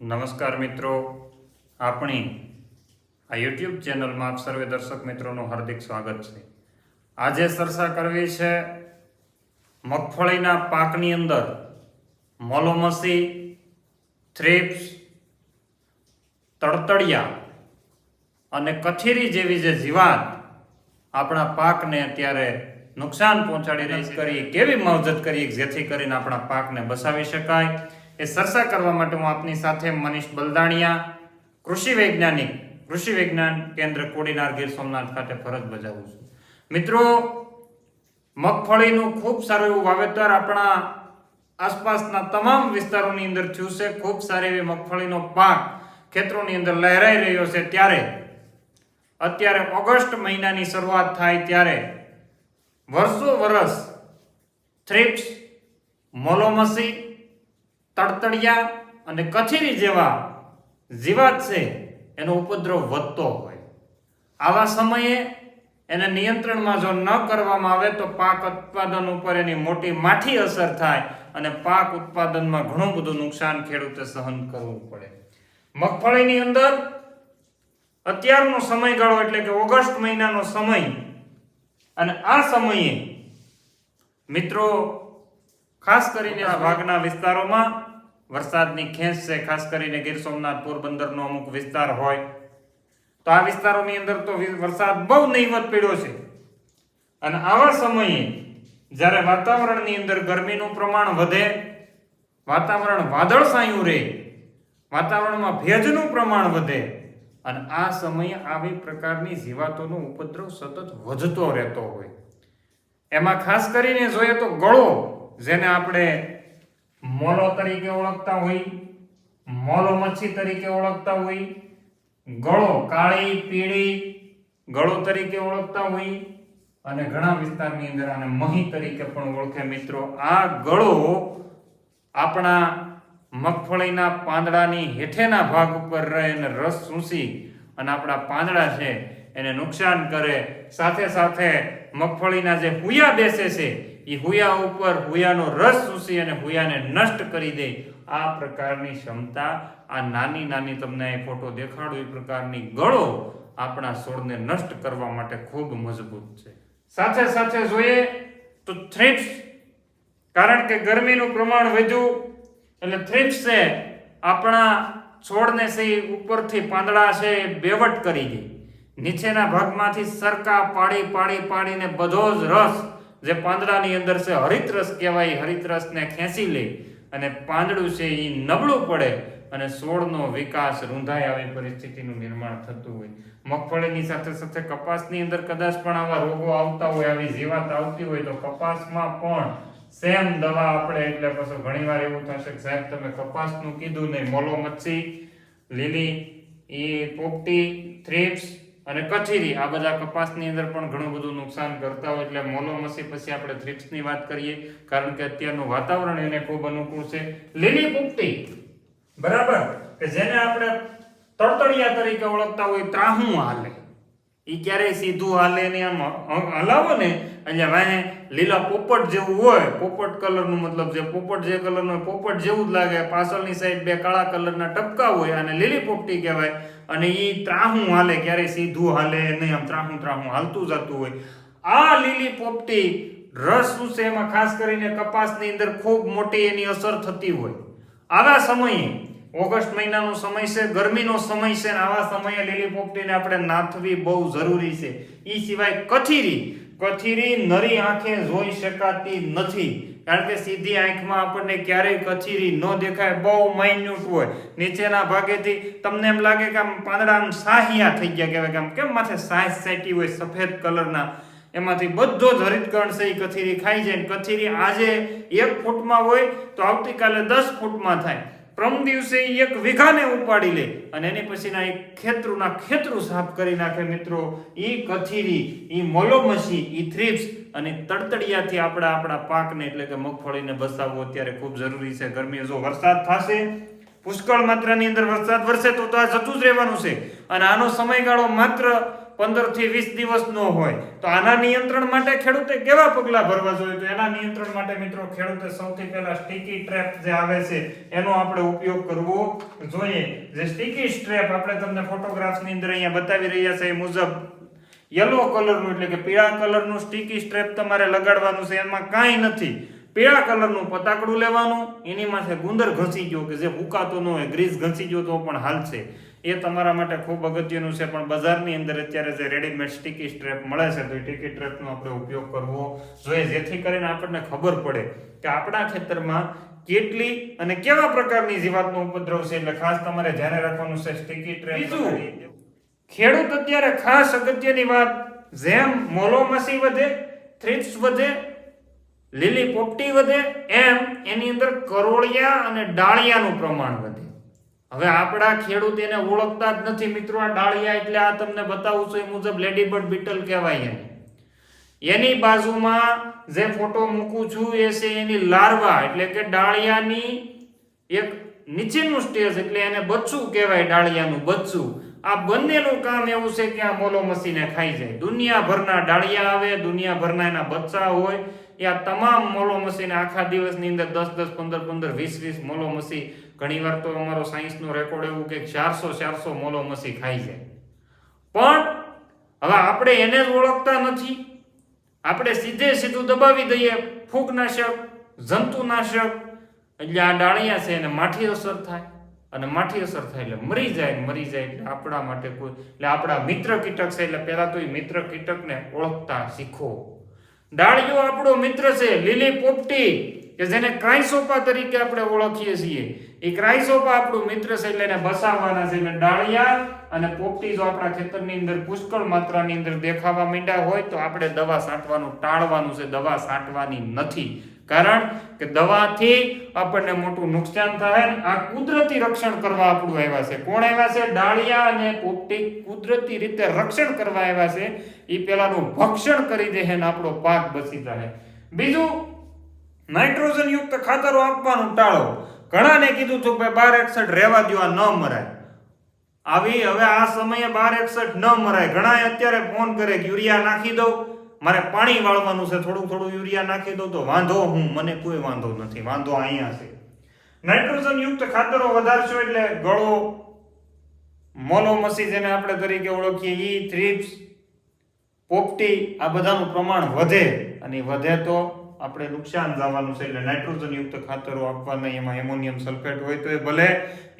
નમસ્કાર મિત્રો. આપણી આ યુટ્યુબ ચેનલમાં આપ સર્વે દર્શક મિત્રોનું હાર્દિક સ્વાગત છે. આજે ચર્ચા કરવી છે મગફળીના પાકની અંદર મોલોમસી થ્રીપ્સ તડતડિયા અને કથીરી જેવી જે જીવાત આપણા પાકને અત્યારે નુકસાન પહોંચાડી રહી કરી કેવી માવજત કરી જેથી કરીને આપણા પાકને બચાવી શકાય? એ ચર્ચા કરવા માટે હું આપની સાથે મનીષ બલદાણિયા, કૃષિ વૈજ્ઞાનિક, કૃષિ વિજ્ઞાન કેન્દ્ર કોડીનાર ગીર સોમનાથ ખાતે ફરજ બજાવું છું. મિત્રો, મગફળીનું ખૂબ સારું એવું વાવેતર આપણા આસપાસના તમામ વિસ્તારોની અંદર થયું છે. ખૂબ સારી એવી મગફળીનો પાક ખેતરોની અંદર લહેરાઈ રહ્યો છે. ત્યારે, અત્યારે ઓગસ્ટ મહિનાની શરૂઆત થાય ત્યારે વર્ષો વર્ષ થ્રિપ્સ, મોલોમસી તડતડિયા અને કથીરી જેવા જીવાત છે, એનો ઉપદ્રવ વધતો હોય. આવા સમયે એને નિયંત્રણમાં જો ન કરવામાં આવે તો પાક ઉત્પાદન ઉપર એની મોટી માઠી અસર થાય અને પાક ઉત્પાદનમાં ઘણું બધું નુકસાન ખેડૂતે સહન કરવું પડે. મગફળીની અંદર અત્યારનો સમયગાળો એટલે કે ઓગસ્ટ મહિનાનો સમય અને આ સમયે મિત્રો, ખાસ કરીને આ ભાગના વિસ્તારોમાં વરસાદની ખેંચ છે, ખાસ કરીને ગીર સોમનાથ પોરબંદરનો અમુક વિસ્તાર હોય. તો આ વિસ્તારોની અંદર તો વરસાદ બહુ નહીવત પીડ્યો છે. અને આવા સમયે જ્યારે વાતાવરણની અંદર ગરમીનું પ્રમાણ વધે, વાતાવરણ વાદળછાયું રહે, વાતાવરણમાં ભેજનું પ્રમાણ વધે, અને આ સમયે આવી પ્રકારની જીવાતોનો ઉપદ્રવ સતત વધતો રહેતો હોય. એમાં ખાસ કરીને જોઈએ તો ગળો, જેને આપણે મોલો તરીકે ઓળખતા હોય, મોલો મચ્છી તરીકે ઓળખતા હોય, ગળો કાળી, પીળી ગળો તરીકે ઓળખતા હોય અને ઘણા વિસ્તારની અંદર આને મહી તરીકે પણ ઓળખે મિત્રો. આ ગળો આપણા મગફળીના પાંદડાની હેઠેના ભાગ ઉપર રહે અને રસ સૂંસી અને આપણા પાંદડા છે એને નુકસાન કરે. સાથે સાથે મગફળીના જે હુયા બેસે છે એ હુયા ઉપર હુયાનો રસ ચૂસી અને હુયાને નષ્ટ કરી દે આ પ્રકારની ક્ષમતા, આ નાની નાની તમને એ ફોટો દેખાડો, એ પ્રકારની ગળો આપણા છોડને નષ્ટ કરવા માટે ખૂબ મજબૂત છે. સાથે સાથે જોઈએ તો થ્રિપ્સ કારણ કે ગરમીનું પ્રમાણ વધ્યું, એટલે થ્રિપ્સ છે, આપણા છોડને છે ઉપરથી પાંદડા છે બેવટ કરી દે. નીચેના ભાગમાંથી સરકા પાડી પાડી પાડીને બધો જ રસ જે પાંદડાની અંદર છે હરિત રસ કહેવાય, હરિતરસને ખેંચી લે અને પાંદડું છે એ નબળું પડે અને છોડનો વિકાસ રૂંધાય આવી પરિસ્થિતિનું નિર્માણ થતું હોય. મગફળીની સાથે સાથે કપાસની અંદર કદાચ પણ આવા રોગો આવતા હોય, આવી જીવાત આવતી હોય તો કપાસમાં પણ સેમ દવા આપણે એટલે પછી ઘણીવાર એવું થશે કે સાહેબ તમે કપાસનું કીધું નહીં મોલો મચ્છી લીલી એ પોપટી, થ્રીપ્સ અને કથીરી, આ બધા કપાસની અંદર પણ ઘણું બધું નુકસાન કરતા હોય એટલે મોલો મસી પછી આપણે થ્રિપ્સની વાત કરીએ, કારણ કે અત્યારનું વાતાવરણ એને ખૂબ અનુકૂળ છે. લીલી પુપટી, બરાબર, કે જેને આપણે તળતળિયા તરીકે ઓળખતા હોય ત્રાહું હાલે. ઈ ક્યારેય સીધું હાલે ને આમ હલાવો ને. એટલે વાહે લીલા પોપટ જેવું હોય, પોપટ કલરનું મતલબ જે પોપટ જે કલરનું હોય, પોપટ જેવું જ લાગે. પાછળની સાઈડ બે કાળા કલરના ટપકા હોય અને લીલી પોપટી કહેવાય. અને એ ત્રાહું હાલે, ક્યારેય સીધું હાલે નહીં. આમ ત્રાહું ત્રાહું હાલતું જતું હોય. આ લીલી પોપટી રસ શું છે? એમાં ખાસ કરીને કપાસની અંદર ખૂબ મોટી એની અસર થતી હોય. આવા સમયે ઓગસ્ટ મહિનાનો સમય છે, ગરમીનો સમય છે અને આવા સમયે લીલી પોપટીને આપણે નાથવી બહુ જરૂરી છે. એ સિવાય કથીરી કથીરી નરી આંખે જોઈ શકાતી નથી. કારણ કે સીધી આંખમાં આપણને ક્યારેય કથીરી ન દેખાય, બહુ માઇન્યુટ હોય. નીચેના ભાગેથી તમને એમ લાગે કે આમ પાંદડા આમ સાહિયા થઈ ગયા કહેવાય, કે આમ કેમ માથે સાહ સેટી હોય સફેદ કલરના? એમાંથી બધો જ હરિતકરણ છે એ કથીરી ખાઈ જાય કથીરી આજે એક ફૂટમાં હોય તો આવતીકાલે દસ ફૂટમાં થાય. પ્રમ દિવસે એક વીઘાને ઉપાડી લે અને એની પછીના એક ખેતરુના ખેતરું સાફ કરી નાખે મિત્રો. એ કથીરી એ મોલોમસી એ થ્રીપ્સ અને તડતડિયાથી આપણા આપણા પાકને એટલે કે મગફળીને બસાવવો અત્યારે ખૂબ જરૂરી છે. ગરમી જો વરસાદ થશે, પુષ્કળ માત્રાની અંદર વરસાદ વરસે તો તો આ જતું જ રહેવાનું છે. અને આનો સમયગાળો માત્ર પંદરથી વીસ દિવસનો હોય, તો આના નિયંત્રણ માટે ખેડૂતે કેવા પગલા ભરવા જોઈએ? તો એના નિયંત્રણ માટે મિત્રો, ખેડૂતે સૌથી પહેલા સ્ટીકી ટ્રેપ જે આવે છે, એનો આપણે ઉપયોગ કરવો જોઈએ. જે સ્ટીકી સ્ટ્રેપ આપણે તમને ફોટોગ્રાફ્સની અંદર અહીંયા બતાવી રહ્યા છે, એ મુજબ યલો કલરનું એટલે કે પીળા કલરનું સ્ટીકી સ્ટ્રેપ તમારે લગાડવાનું છે, એમાં કાંઈ નથી. પીળા કલરનું પતાકડું લેવાનું, એની માથે ગુંદર ઘસી ગયો કે જે ભૂકાતો ન હોય, ગ્રીસ ઘસી ગયો તો પણ હાલશે. એ તમારા માટે ખૂબ અગત્યનું છે પણ બજારની અંદર અત્યારે જે રેડીમેડ સ્ટીકી સ્ટ્રેપ મળે છે તો એ ટીકી સ્ટ્રેપનો આપણે ઉપયોગ કરવો જોઈએ જેથી કરીને આપણને ખબર પડે કે આપણા ખેતરમાં કેટલી અને કેવા પ્રકારની જીવાતનો ઉપદ્રવ છે એટલે ખાસ તમારે ધ્યાને રાખવાનું છે સ્ટીકી ટ્રેપ બીજું ખેડૂત અત્યારે ખાસ અગત્યની વાત જેમ મોલોમસી વધે થ્રિપ્સ વધે લીલી પોપટી વધે એમ એની અંદર કરોળિયા અને ડાળિયાનું પ્રમાણ વધે. હવે આપણા ખેડૂત એને ઓળખતા જ નથી મિત્રો, આ ડાળિયા એટલે આ તમને બતાવું છું, એ મુજબ લેડીબર્ડ બીટલ કહેવાય એને. એની બાજુમાં જે ફોટો મૂકું છું, એ છે એની લાર્વા, એટલે કે ડાળિયાની એક નીચેનું સ્ટેજ, એટલે એને બચ્ચું કહેવાય ડાળિયાનું બચ્ચું આ બંનેનું કામ એવું છે કે આ મોલો મસીને ખાઈ જાય. દુનિયાભરના ડાળિયા આવે, દુનિયાભરના એના બચ્ચા હોય, એ આ તમામ મોલો મસીને આખા દિવસની અંદર દસ દસ, પંદર પંદર, વીસ વીસ મોલો મસી ઘણીવાર તો અમારો સાયન્સનો રેકોર્ડ એવું કે ચારસો ચારસો મોલો મસી ખાઈ જાય. પણ હવે આપણે એને જ ઓળખતા નથી. આપણે સીધે સીધું દબાવી દઈએ. ફૂગનાશક, જંતુનાશક, એટલે આ ડાળિયા છે એને માઠી અસર થાય. અને માઠી અસર થાય એટલે મરી જાય મરી જાય એટલે આપણા માટે કોઈ એટલે આપણા મિત્ર કીટક છે એટલે પહેલાં તો એ મિત્ર કીટકને ઓળખતા શીખો. ડાળિયો આપણો મિત્ર છે, લીલી પોપટી. કે જેને ક્રાઇસોપા તરીકે આપણે ઓળખીએ છીએ. એ ક્રાઇસોપા આપણું મિત્ર છે એટલે એને બસાવવાના છે. એટલે ડાળિયા અને પોપટી જો આપણા ખેતરની અંદર પુષ્કળ માત્રાની અંદર દેખાવા માંડ્યા હોય તો આપણે દવા છાંટવાનું ટાળવાનું છે. દવા છાંટવાની નથી. કારણ કે દવાથી આપણને મોટું નુકસાન થાય આ કુદરતી રક્ષણ કરવા આપણું આવ્યા છે. કોણ આવ્યા છે? ડાળિયા અને પોપટી કુદરતી રીતે રક્ષણ કરવા આવ્યા છે. એ પેલાનું ભક્ષણ કરી દે ને આપણો પાક બચી જાય. બીજું નાઇટ્રોજન યુક્ત ખાતરો આપવાનું ટાળો. ઘણાને કીધું છું કે બાર એકસઠ રહેવા દો ન મરાય. આવી, હવે આ સમયે બાર એકસઠ ન મરાય. ઘણા અત્યારે ફોન કરે કે યુરિયા નાખી દઉં. મારે પાણી વાળવાનું છે, થોડું થોડું યુરિયા નાખી દઉં તો વાંધો હું, મને કોઈ વાંધો નથી. વાંધો અહીંયા છે. નાઇટ્રોજન યુક્ત ખાતરો વધારશો એટલે ગળો મોલોમસી જેને આપણે તરીકે ઓળખીએ, ઈ, થ્રીપ્સ, પોપટી, આ બધાનું પ્રમાણ વધે. અને વધે તો આપણે નુકસાન જવાનું છે એટલે નાઇટ્રોજન યુક્ત ખાતરો આપવાના એમાં એમોનિયમ સલ્ફેટ હોય તો એ ભલે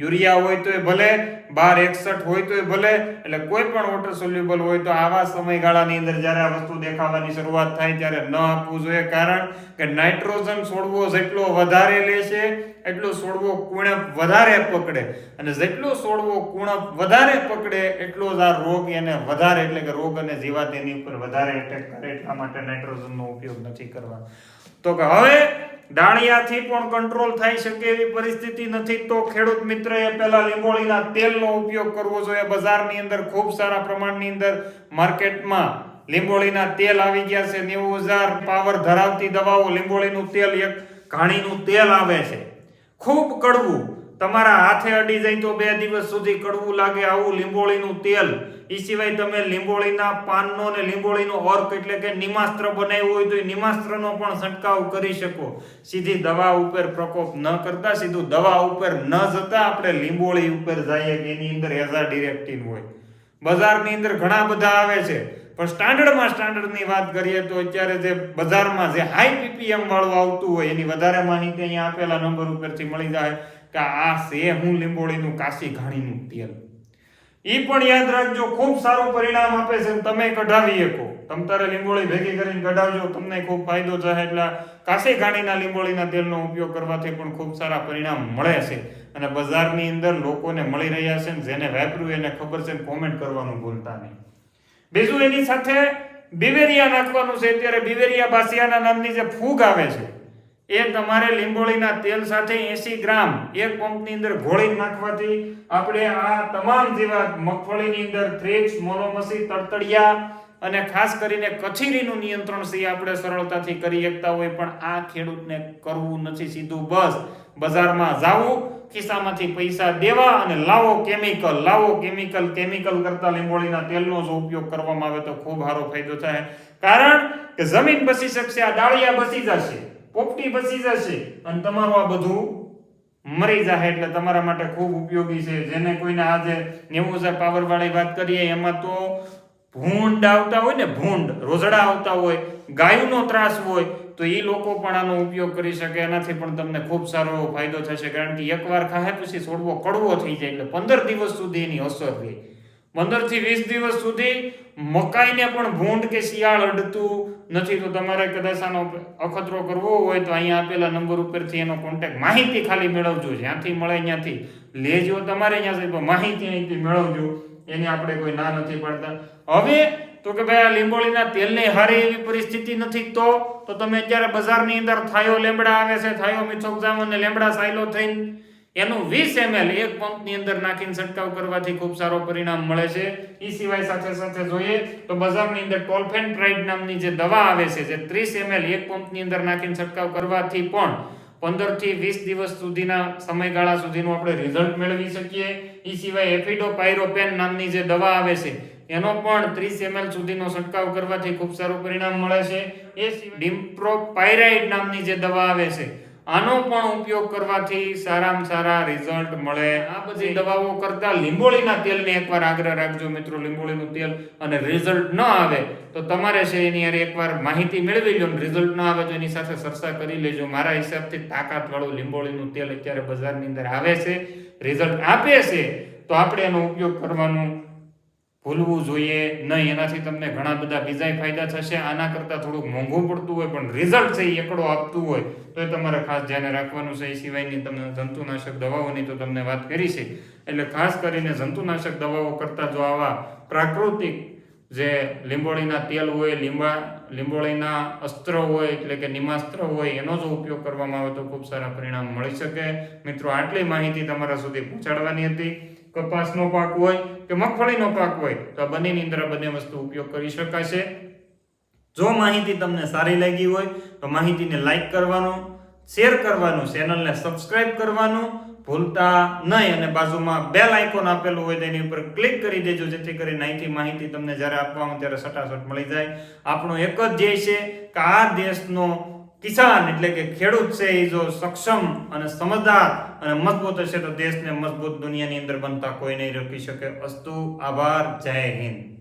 યુરિયા હોય તો એ ભલે, બાર એકસઠ હોય તો એ ભલે, એટલે કોઈ પણ વોટર સોલ્યુબલ હોય તો આવા સમયગાળાની અંદર જ્યારે આ વસ્તુ દેખાવાની શરૂઆત થાય ત્યારે ન આપવું જોઈએ. કારણ કે નાઇટ્રોજન છોડવો જેટલો વધારે લેશે એટલો છોડવો કુણપ વધારે પકડે. અને જેટલો છોડવો કુણપ વધારે પકડે, એટલો જ આ રોગ એને વધારે, એટલે કે રોગ અને જીવાત એની ઉપર વધારે એટેક કરે. એટલા માટે નાઇટ્રોજનનો ઉપયોગ નથી કરવા તો કે હવે ડાળિયાથી પણ કંટ્રોલ થઈ શકે એવી પરિસ્થિતિ નથી તો ખેડૂત મિત્રએ પહેલા લીંબોળીના તેલનો ઉપયોગ કરવો જોઈએ. બજારની અંદર ખૂબ સારા પ્રમાણની અંદર માર્કેટમાં લીંબોળીના તેલ આવી ગયા છે. નેવું હજાર પાવર ધરાવતી દવાઓ લીંબોળીનું તેલ એક ઘાણીનું તેલ આવે છે. ખૂબ કડવું તમારા હાથે અડી જાય તો બે દિવસ સુધી કડવું લાગે આવું લીંબોળીનું તેલ. એ સિવાય તમે લીંબોળીના પાનનો ને લીંબોળીનો અર્ક એટલે કે નિમાસ્ત્ર બનાવ્યું હોય તો એ નિમાસ્ત્રનો પણ છંટકાવ કરી શકો. સીધી દવા ઉપર પ્રકોપ ન કરતા, સીધું દવા ઉપર ન જતા આપણે લીંબોળી ઉપર જઈએ કે એની અંદર એઝા ડિરેક્ટિન હોય. બજારની અંદર ઘણા બધા આવે છે. પણ સ્ટાન્ડર્ડમાં સ્ટાન્ડર્ડની વાત કરીએ તો અત્યારે જે બજારમાં જે હાઈ પીપીએમ વાળું આવતું હોય એની વધારે માહિતી અહીંયા આપેલા નંબર ઉપરથી મળી જાય. કે આ છે હું લીંબોળીનું કાશી ઘાણીનું તેલ. એ પણ યાદ રાખજો, ખૂબ સારું પરિણામ આપે છે તમે કઢાવી શકો તમ તારે લીંબોળી ભેગી કરીને કઢાવજો, તમને ખૂબ ફાયદો થાય એટલે કાશી ઘાણીના લીંબોળીના તેલનો ઉપયોગ કરવાથી પણ ખૂબ સારા પરિણામ મળે છે. અને બજારની અંદર લોકોને મળી રહ્યા છે ને જેને વાપર્યું એને ખબર છે કોમેન્ટ કરવાનું ભૂલતા નહીં. બીજું એની સાથે બિવેરિયા નાખવાનું છે. અત્યારે બિવેરિયા બાસિયાના નામની જે ફૂગ આવે છે એ તમારે લીંબોળીના તેલ સાથે 80 ગ્રામ એક પંપની અંદર ઘોળી નાખવાથી આપણે આ તમામ જેવા મગફળીની અંદર થ્રેક્સ મોનોમસી તડતડિયા અને ખાસ કરીને કથીરીનું નિયંત્રણ સી આપણે સરળતાથી કરી શકતા હોય, પણ આ ખેડૂતને કરવું નથી સીધું. બસ બજારમાં જાવું ખિસ્સામાંથી પૈસા દેવા અને લાવો કેમિકલ લાવો કેમિકલ કેમિકલ કરતા લીંબોળીના તેલનો જો ઉપયોગ કરવામાં આવે તો ખૂબ સારો ફાયદો થાય. કારણ કે જમીન બસી શકશે, આ ડાળિયા બસી જશે. પોપટી બસી જશે અને તમારું આ બધું મરી જાય એટલે તમારા માટે ખૂબ ઉપયોગી છે. જેને કોઈને આજે નેવું હજાર પાવર વાળી વાત કરીએ, એમાં તો ભૂંડ આવતા હોય ને, ભૂંડ, રોઝડા આવતા હોય, ગાયનો ત્રાસ હોય, તો એ લોકો પણ આનો ઉપયોગ કરી શકે. એનાથી પણ તમને ખૂબ સારો ફાયદો થશે. કારણ કે એકવાર ખાય પછી છોડવો કડવો થઈ જાય એટલે પંદર દિવસ સુધી એની અસર રહે. પંદરથી વીસ દિવસ સુધી મકાઈને પણ ભૂંડ કે શિયાળ અડતું નથી, તો તમારે કદાચ આનો અખતરો કરવો હોય તો અહીંયા આપેલા નંબર ઉપરથી એનો કોન્ટેક્ટ માહિતી ખાલી મેળવજો, જ્યાંથી મળે ત્યાંથી લેજો તમારે પણ માહિતી અહીંથી મેળવજો, એની આપણે કોઈ ના નથી પાડતા. હવે, તો કે ભાઈ આ લીંબોળીના તેલની હારી એવી પરિસ્થિતિ નથી તો તો તમે અત્યારે બજારની અંદર થાયો લેમડા આવે છે, થાયો મિથોક્ઝામ અને લેમડા સાયલો થઈને એનું વીસ એમએલ એક પંપની અંદર નાખીને છંટકાવ કરવાથી ખૂબ સારો પરિણામ મળે છે. એ સિવાય સાથે સાથે જોઈએ તો બજારની અંદર ટોલ્ફેન પ્રાઇડ નામની જે દવા આવે છે, જે ત્રીસ એમએલ એક પંપની અંદર નાખીને છંટકાવ કરવાથી પણ પંદરથી વીસ દિવસ સુધીના સમયગાળા સુધીનું આપણે રિઝલ્ટ મેળવી શકીએ. એ સિવાય એફિડો પાયરોપેન નામની જે દવા આવે છે, એનો પણ ત્રીસ એમએલ સુધીનો છંટકાવ કરવાથી ખૂબ સારું પરિણામ મળે છે. એ ડિમ્પ્રોપાયરાઇડ નામની જે દવા આવે છે આનો પણ ઉપયોગ કરવાથી સારામાં સારા રિઝલ્ટ મળે. આ બધી દવાઓ કરતા લીંબોળીના તેલને એકવાર આગ્રહ રાખજો મિત્રો, લીંબોળીનું તેલ અને રિઝલ્ટ ન આવે તો તમારે છે એની યાર એકવાર માહિતી મેળવી લો રિઝલ્ટ ન આવે તો એની સાથે ચર્ચા કરી લેજો. મારા હિસાબથી તાકાતવાળું લીંબોળીનું તેલ અત્યારે બજારની અંદર આવે છે. રિઝલ્ટ આપે છે તો આપણે એનો ઉપયોગ કરવાનું ભૂલવું જોઈએ નહીં. એનાથી તમને ઘણા બધા બીજા ફાયદા થશે. આના કરતાં થોડુંક મોંઘું પડતું હોય, પણ રિઝલ્ટ છે એ એકડો આપતું હોય, તો એ તમારે ખાસ ધ્યાને રાખવાનું છે. એ સિવાયની તમને જંતુનાશક દવાઓની તો તમને વાત કરી છે. એટલે ખાસ કરીને જંતુનાશક દવાઓ કરતાં જો આવા પ્રાકૃતિક જે લીંબોળીના તેલ હોય, લીંબા, લીંબોળીના અસ્ત્ર હોય, એટલે કે નિમાસ્ત્ર હોય, એનો જો ઉપયોગ કરવામાં આવે તો ખૂબ સારા પરિણામ મળી શકે. મિત્રો, આટલી માહિતી તમારા સુધી પહોંચાડવાની હતી. કપાસનો પાક હોય કે મગફળીનો પાક હોય, તો આ બંનેની અંદર બંને વસ્તુ ઉપયોગ કરી શકાશે. જો માહિતી તમને સારી લાગી હોય, તો માહિતીને લાઈક કરવાનું, શેર કરવાનું, ચેનલને સબસ્ક્રાઇબ કરવાનું ભૂલતા નહીં અને બાજુમાં બેલ આઇકોન આપેલું હોય તેની ઉપર ક્લિક કરી દેજો, જેથી કરીને અહીંથી માહિતી તમને જ્યારે આપવામાં ત્યારે સટાસટ મળી જાય. આપણો એક જ ધ્યેય છે કે આ દેશનો કિસાન એટલે કે ખેડૂત છે એ જો સક્ષમ અને સમજદાર અને મજબૂત હશે તો દેશને મજબૂત દુનિયાની અંદર બનતા કોઈ નહીં રોકી શકે. અસ્તુ, આભાર, જય હિન્દ.